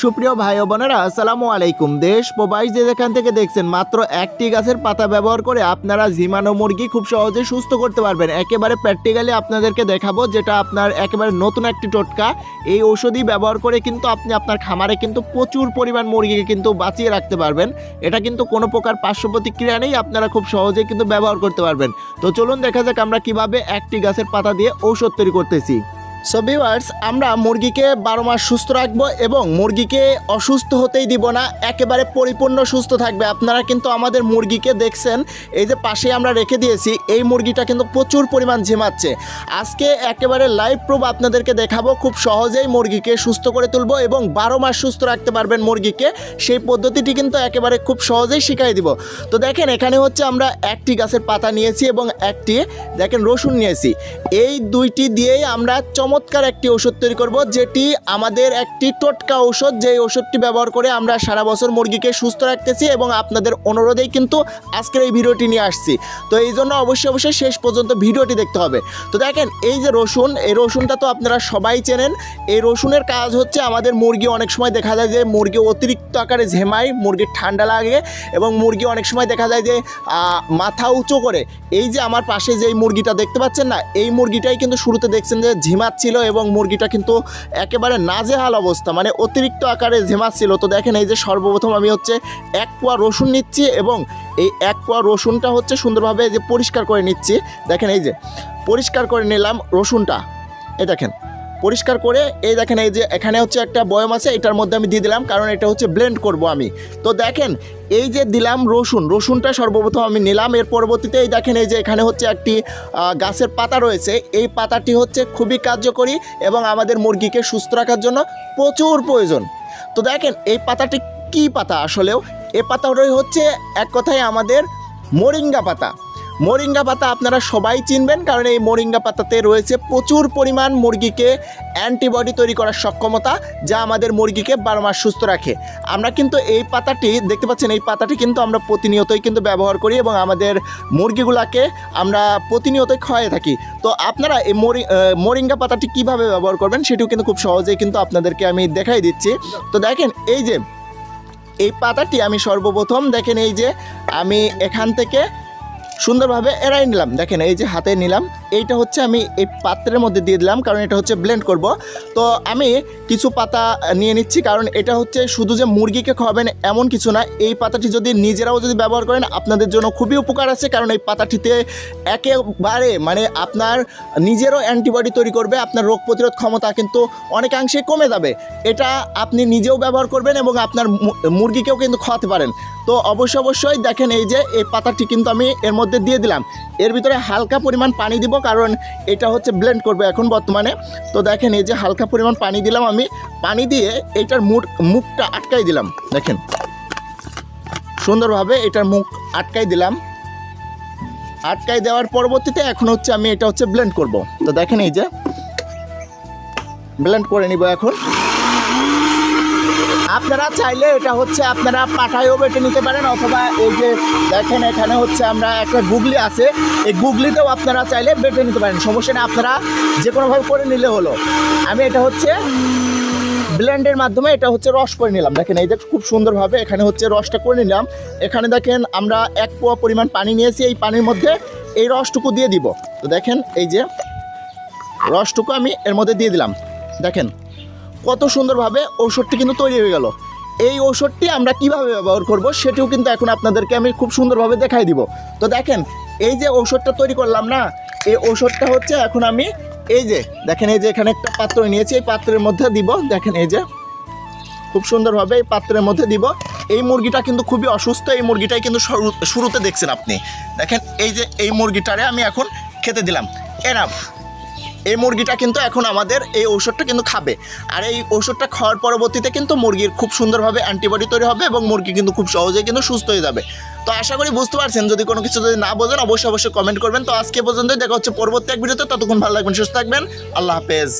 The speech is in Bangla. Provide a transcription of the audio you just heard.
সুপ্রিয় ভাই বোনেরা, আসসালামু আলাইকুম। দেশ প্রবাস যে যেখান থেকে দেখছেন, মাত্র একটি গাছের পাতা ব্যবহার করে আপনারা ঝিমানো মুরগি খুব সহজে সুস্থ করতে পারবেন। একেবারে প্র্যাকটিক্যালি আপনাদেরকে দেখাবো যেটা আপনার একেবারে নতুন একটি টোটকা। এই ঔষধি ব্যবহার করে কিন্তু আপনি আপনার খামারে কিন্তু প্রচুর পরিমাণ মুরগিকে কিন্তু বাঁচিয়ে রাখতে পারবেন। এটা কিন্তু কোনো প্রকার পার্শ্ব প্রতিক্রিয়া নেই, আপনারা খুব সহজেই কিন্তু ব্যবহার করতে পারবেন। তো চলুন দেখা যাক আমরা কীভাবে একটি গাছের পাতা দিয়ে ঔষধ তৈরি করতেছি। সো ভিউয়ার্স আমরা মুরগিকে বারো মাস সুস্থ রাখব এবং মুরগিকে অসুস্থ হতেই দিব না, একেবারে পরিপূর্ণ সুস্থ থাকবে। আপনারা কিন্তু আমাদের মুরগিকে দেখছেন, এই যে পাশে আমরা রেখে দিয়েছি, এই মুরগিটা কিন্তু প্রচুর পরিমাণ ঝিমাচ্ছে। আজকে একেবারে লাইভ প্রুফ আপনাদেরকে দেখাবো, খুব সহজেই মুরগিকে সুস্থ করে তুলবো এবং বারো মাস সুস্থ রাখতে পারবেন মুরগিকে। সেই পদ্ধতিটি কিন্তু একেবারে খুব সহজেই শিখাই দিব। তো দেখেন, এখানে হচ্ছে আমরা একটি গাছের পাতা নিয়েছি এবং একটি, দেখেন রসুন নিয়েছি। এই দুইটি দিয়েই আমরা চমৎকার একটি ওষুধ তৈরি করব, যেটি আমাদের একটি টোটকা ঔষধ যেই ওষুধটি ব্যবহার করে আমরা সারা বছর মুরগিকে সুস্থ রাখতেছি এবং আপনাদের অনুরোধেই কিন্তু আজকের এই ভিডিওটি নিয়ে আসছি। তো এই জন্য অবশ্যই অবশ্যই শেষ পর্যন্ত ভিডিওটি দেখতে হবে। তো দেখেন, এই যে রসুন, এই রসুনটা তো আপনারা সবাই চেনেন। এই রসুনের কাজ হচ্ছে আমাদের মুরগি অনেক সময় দেখা যায় যে মুরগি অতিরিক্ত আকারে ঝেমায় মুরগির ঠান্ডা লাগে এবং মুরগি অনেক সময় দেখা যায় যে মাথা উঁচু করে। এই যে আমার পাশে যে মুরগিটা দেখতে পাচ্ছেন না, এই মুরগিটাই কিন্তু শুরুতে দেখছেন যে ঝিমাচ্ছিল এবং মুরগিটা কিন্তু একেবারে নাজেহাল অবস্থা মানে অতিরিক্ত আকারে ঝিমাচ্ছিল তো দেখেন এই যে সর্বপ্রথম আমি হচ্ছে এক পোয়া রসুন নিচ্ছি এবং এই এক পোয়া রসুনটা হচ্ছে সুন্দরভাবে যে পরিষ্কার করে নিচ্ছি। দেখেন এই যে পরিষ্কার করে নিলাম রসুনটা। এ দেখেন পরিষ্কার করে, এই দেখেন, এই যে এখানে হচ্ছে একটা বয়ম আছে, এটার মধ্যে আমি দিয়ে দিলাম, কারণ এটা হচ্ছে ব্লেন্ড করব আমি। তো দেখেন, এই যে দিলাম রসুন, রসুনটা সর্বপ্রথম আমি নিলাম, এর পরবর্তীতে এই দেখেন, এই যে এখানে হচ্ছে একটি গাছের পাতা রয়েছে, এই পাতাটি হচ্ছে খুবই কার্যকরী এবং আমাদের মুরগিকে সুস্থ রাখার জন্য প্রচুর প্রয়োজন। তো দেখেন, এই পাতাটি কি পাতা আসলেও? এ পাতাটাই হচ্ছে এক কথায় আমাদের মোরিঙ্গা পাতা। মোরিঙ্গা পাতা আপনারা সবাই চিনবেন, কারণ এই মোরিঙ্গা পাতাতে রয়েছে প্রচুর পরিমাণ মুরগিকে অ্যান্টিবডি তৈরি করার সক্ষমতা, যা আমাদের মুরগিকে বারো মাস সুস্থ রাখে। আমরা কিন্তু এই পাতাটি, দেখতে পাচ্ছেন এই পাতাটি কিন্তু আমরা প্রতিনিয়তই কিন্তু ব্যবহার করি এবং আমাদের মুরগিগুলাকে আমরা প্রতিনিয়তই খাওয়াই থাকি। তো আপনারা এই মরি মোরিঙ্গা পাতাটি কীভাবে ব্যবহার করবেন সেটিও কিন্তু খুব সহজেই কিন্তু আপনাদেরকে আমি দেখাই দিচ্ছি। তো দেখেন, এই যে, এই পাতাটি আমি সর্বপ্রথম দেখেন, এই যে, আমি এখান থেকে সুন্দরভাবে এড়াই নিলাম। দেখেন, এই যে হাতে নিলাম। এইটা হচ্ছে আমি এই পাত্রের মধ্যে দিয়ে দিলাম, কারণ এটা হচ্ছে ব্লেন্ড করব। তো আমি কিছু পাতা নিয়ে নিচ্ছি, কারণ এটা হচ্ছে শুধু যে মুরগিকে খাওয়াবেন এমন কিছু না, এই পাতাটি যদি নিজেরাও যদি ব্যবহার করেন, আপনাদের জন্য খুবই উপকার আছে, কারণ এই পাতাটিতে একেবারে মানে আপনার নিজেরও অ্যান্টিবডি তৈরি করবে, আপনার রোগ প্রতিরোধ ক্ষমতা কিন্তু অনেকাংশে কমে যাবে। এটা আপনি নিজেও ব্যবহার করবেন এবং আপনার মুরগিকেও কিন্তু খাওয়াতে পারেন। তো অবশ্যই অবশ্যই দেখেন, এই যে এই পাতাটি কিন্তু আমি এর মধ্যে দিয়ে দিলাম। এর ভিতরে হালকা পরিমাণ পানি দিব কারণ এটা হচ্ছে ব্লেন্ড করবে এখন বর্তমানে। তো দেখেন, এই যে হালকা পরিমাণ পানি দিলাম আমি। পানি দিয়ে এইটার মুখ, মুখটা আটকাই দিলাম। দেখেন, সুন্দরভাবে এটার মুখ আটকাই দিলাম। আটকাই দেওয়ার পরবর্তীতে এখন হচ্ছে আমি এটা হচ্ছে ব্লেন্ড করব। তো দেখেন এই যে ব্লেন্ড করে নিব এখন। আপনারা চাইলে এটা হচ্ছে আপনারা পাঠায়ও বেটে নিতে পারেন, অথবা এই যে দেখেন এখানে হচ্ছে আমরা একটা গুগলি আছে, এই গুগলিতেও আপনারা চাইলে বেটে নিতে পারেন। সমস্যা নেই, আপনারা যে কোনোভাবে করে নিলে হলো। আমি এটা হচ্ছে ব্লেন্ডের মাধ্যমে এটা হচ্ছে রস করে নিলাম। দেখেন এই যে খুব সুন্দরভাবে এখানে হচ্ছে রসটা করে নিলাম। এখানে দেখেন আমরা এক পোয়া পরিমাণ পানি নিয়েছি, এই পানির মধ্যে এই রসটুকু দিয়ে দিব। তো দেখেন এই যে রসটুকু আমি এর মধ্যে দিয়ে দিলাম। দেখেন কত সুন্দরভাবে ঔষধটি কিন্তু তৈরি হয়ে গেল। এই ঔষধটি আমরা কীভাবে ব্যবহার করব সেটিও কিন্তু এখন আপনাদেরকে আমি খুব সুন্দরভাবে দেখাই দিব। তো দেখেন, এই যে ঔষধটা তৈরি করলাম না, এই ঔষধটা হচ্ছে এখন আমি এই যে, দেখেন এই যে এখানে একটা পাত্র নিয়েছি, এই পাত্রের মধ্যে দিব, দেখেন এই যে, খুব সুন্দরভাবে এই পাত্রের মধ্যে দিব। এই মুরগিটা কিন্তু খুবই অসুস্থ, এই মুরগিটাই কিন্তু শুরু- শুরুতে দেখছেন আপনি। দেখেন এই যে এই মুরগিটারে আমি এখন খেতে দিলাম। এরাম এই মুরগিটা কিন্তু এখন আমাদের এই ঔষধটা কিন্তু খাবে। আর এই ঔষধটা খাওয়ার পরবর্তীতে কিন্তু মুরগির খুব সুন্দরভাবে অ্যান্টিবডি তৈরি হবে এবং মুরগি কিন্তু খুব সহজেই কিন্তু সুস্থ হয়ে যাবে। তো আশা করি বুঝতে পারছেন, যদি কোনো কিছু যদি না বোঝেন, অবশ্যই অবশ্যই কমেন্ট করবেন। তো আজকে পর্যন্তই, দেখা হচ্ছে পরবর্তী এক ভিডিওতে। ততক্ষণ ভালো লাগবেন সুস্থ থাকবেন। আল্লাহ হাফেজ।